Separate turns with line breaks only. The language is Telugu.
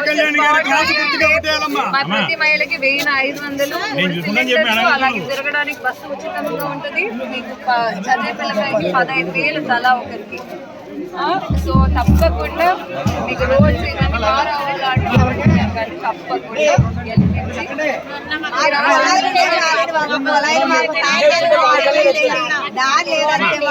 కళ్యాణ్ గారి క్లాస్ గుర్తుగా ఓటేయాలమ్మా.
మా ప్రతి మహిళకి వెయ్యి ఐదు వందలు మూడు. అలాగే తిరగడానికి బస్సు ఉచితంగా ఉంటది మీకు ప- చదివే పిల్లలకి పదహైదు వేలు తలా ఒకరికి ఆ, సో తప్పకుండా మీకు ఇవన్నీ కానీ తప్పకుండా గెలిపించి